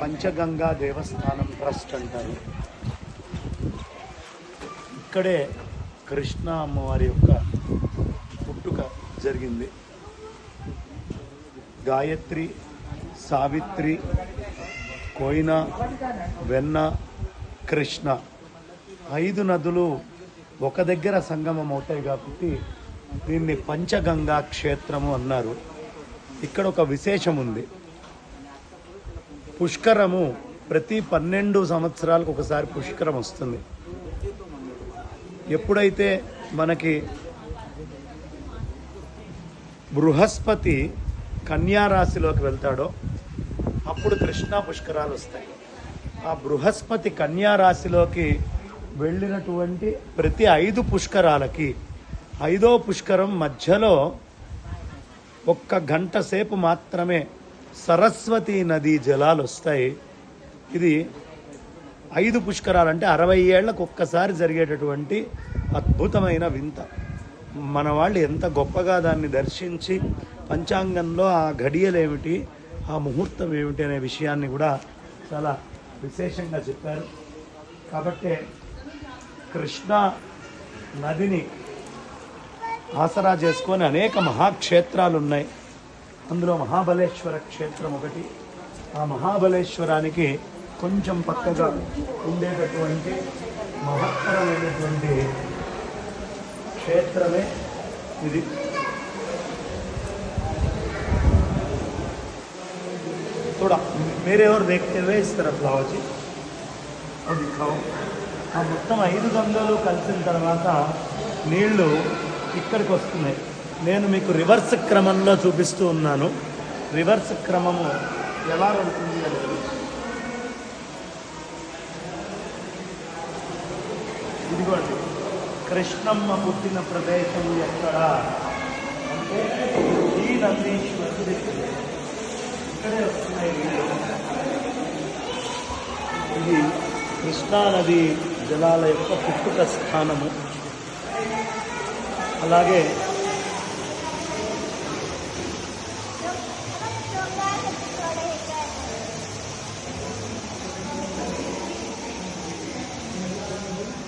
పంచగంగా దేవస్థానం trust అంటారు. ఇక్కడే కృష్ణ అమ్మవారి యొక్క పుట్టుక జరిగింది. గాయత్రి సావిత్రి కోయిన వెన్న కృష్ణ ఐదు నదులు ఒక దగ్గర సంగమం అవుతాయి కాబట్టి దీన్ని పంచగంగా క్షేత్రము అన్నారు. ఇక్కడ ఒక విశేషం ఉంది పుష్కరము ప్రతి పన్నెండు సంవత్సరాలకు ఒకసారి పుష్కరం వస్తుంది. ఎప్పుడైతే మనకి బృహస్పతి కన్యారాశిలోకి వెళ్తాడో అప్పుడు కృష్ణా పుష్కరాలు వస్తాయి. ఆ బృహస్పతి కన్యారాశిలోకి వెళ్ళినటువంటి ప్రతి ఐదు పుష్కరాలకి ఐదో పుష్కరం మధ్యలో ఒక్క గంట సేపు మాత్రమే సరస్వతి నది జలాలు వస్తాయి ఇది ఐదు పుష్కరాలు అంటే అరవై ఏళ్ళకు ఒక్కసారి జరిగేటటువంటి అద్భుతమైన వింత. మన వాళ్ళు ఎంత గొప్పగా దాన్ని దర్శించి పంచాంగంలో ఆ ఘడియలేమిటి ఆ ముహూర్తం ఏమిటి అనే విషయాన్ని కూడా చాలా విశేషంగా చెప్పారు. కాబట్టి కృష్ణా నదిని ఆసరా చేసుకొని అనేక మహాక్షేత్రాలు ఉన్నాయి అందులో మహాబలేశ్వర క్షేత్రం ఒకటి ఆ మహాబలేశ్వరానికి కొంచెం పక్కగా ఉండేటటువంటి మహత్తరమైనటువంటి క్షేత్రమే ఇది थोड़ा मेरे और देखते हुए इस तरफ लाओ जी అది दिखाओ ఆ మొత్తం ఐదు గంగలు కలిసిన తర్వాత నీళ్లు ఇక్కడికి వస్తున్నాయి నేను మీకు రివర్స్ క్రమంలో చూపిస్తూ ఉన్నాను. రివర్స్ క్రమము ఎలా వెళ్తుంది అనేది. ఇదిగోండి. కృష్ణమ్మ పుట్టిన ప్రదేశం ఎక్కడ? అంటే ఈ నందీశ్వరుడి ఇక్కడే వస్తున్నాయి ఇది కృష్ణానది జలాల యొక్క పుట్టుక స్థానము. అలాగే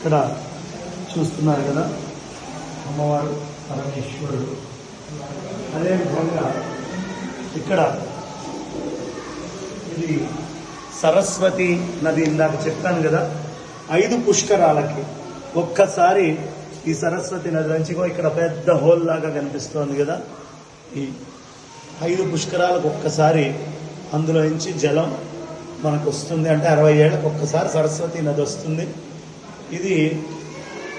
ఇక్కడ చూస్తున్నారు కదా అమ్మవారు పరమేశ్వరుడు. అదేవిధంగా ఇక్కడ ఇది సరస్వతి నది ఇందాక చెప్పాను కదా ఐదు పుష్కరాలకి ఒక్కసారి ఈ సరస్వతి నది నుంచి ఇక్కడ పెద్ద హోల్ లాగా కనిపిస్తోంది కదా. ఈ ఐదు పుష్కరాలకు ఒక్కసారి అందులో నుంచి జలం మనకు వస్తుంది. అంటే అరవై ఏళ్ళకు ఒక్కసారి సరస్వతి నది వస్తుంది. ఇది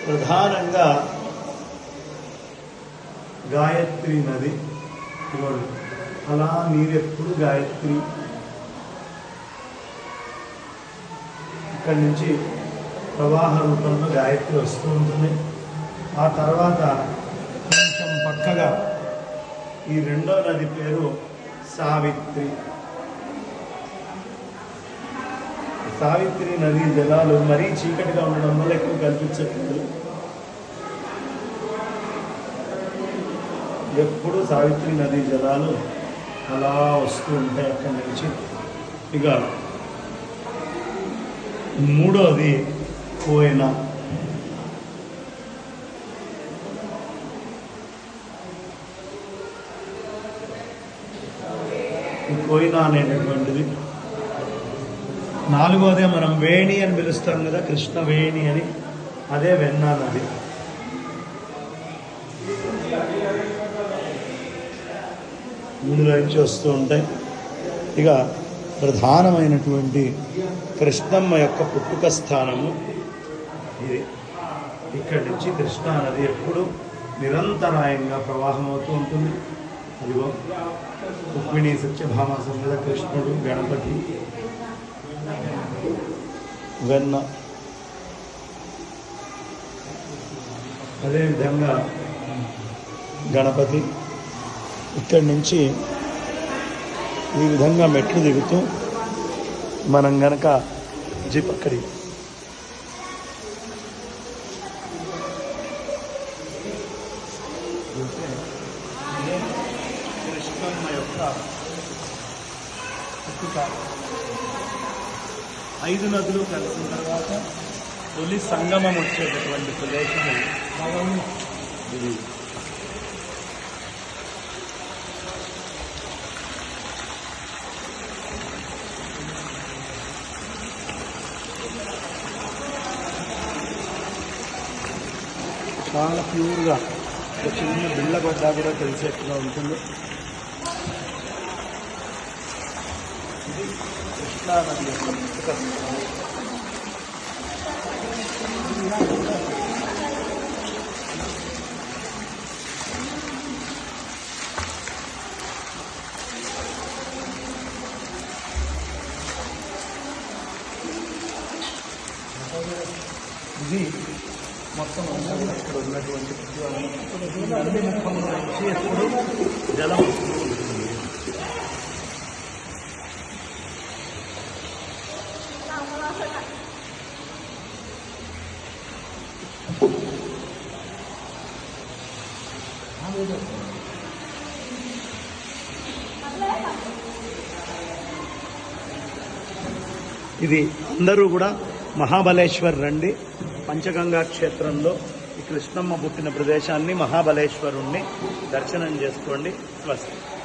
ప్రధానంగా గాయత్రి నది ఇవాడు అలా నీరెప్పుడు గాయత్రి. ఇక్కడి నుంచి ప్రవాహ రూపంలో గాయత్రి వస్తూ ఉంటుంది. ఆ తర్వాత కొంచెం పక్కగా ఈ రెండో నది పేరు సావిత్రి. సావిత్రి నది జలాలు మరీ చీకటిగా ఉండడం వల్ల ఎక్కువ కనిపించట్లేదు. ఎప్పుడు సావిత్రి నది జలాలు అలా వస్తూ ఉంటాయి అక్కడి నుంచి. ఇక మూడోది కోయన ఈ కోయిన అనేటటువంటిది. నాలుగోదే మనం వేణి అని పిలుస్తాం కదా కృష్ణ వేణి అని. అదే వెన్నా నది. ఇందులో నుంచి వస్తూ ఉంటాయి. ఇక ప్రధానమైనటువంటి కృష్ణమ్మ యొక్క పుట్టుక స్థానము ఇది. ఇక్కడి నుంచి కృష్ణా నది ఎప్పుడు నిరంతరాయంగా ప్రవాహం అవుతూ ఉంటుంది. అదిగో రుక్మిణి సత్యభామ సమేత కృష్ణుడు గణపతి. వెన్న. అదేవిధంగా గణపతి ఇక్కడి నుంచి ఈ విధంగా మెట్లు దిగుతూ మనం గనక జీప్ అక్కడి యొక్క ఐదు నదులు కలిసిన తర్వాత తొలి సంగమం వచ్చేటటువంటి ప్రదేశం ఇది. చాలా ప్యూర్గా ఒక చిన్న బిళ్ళ పడ్డా కూడా తెలిసేట్టుగా ఉంటుంది ఇది కృష్ణా నది యొక్క ముఖ స్థానం. ఇది మొత్తం అంతా కూడా ఇక్కడ ఉన్నటువంటి ప్రతి నది ముఖంలో నుంచి ఎప్పుడు జలం ఇది అందరూ కూడా మహాబలేశ్వర్ రండి. పంచగంగా క్షేత్రంలో ఈ కృష్ణమ్మ పుట్టిన ప్రదేశాన్ని మహాబలేశ్వరుణ్ణి దర్శనం చేసుకోండి. స్వస్తి.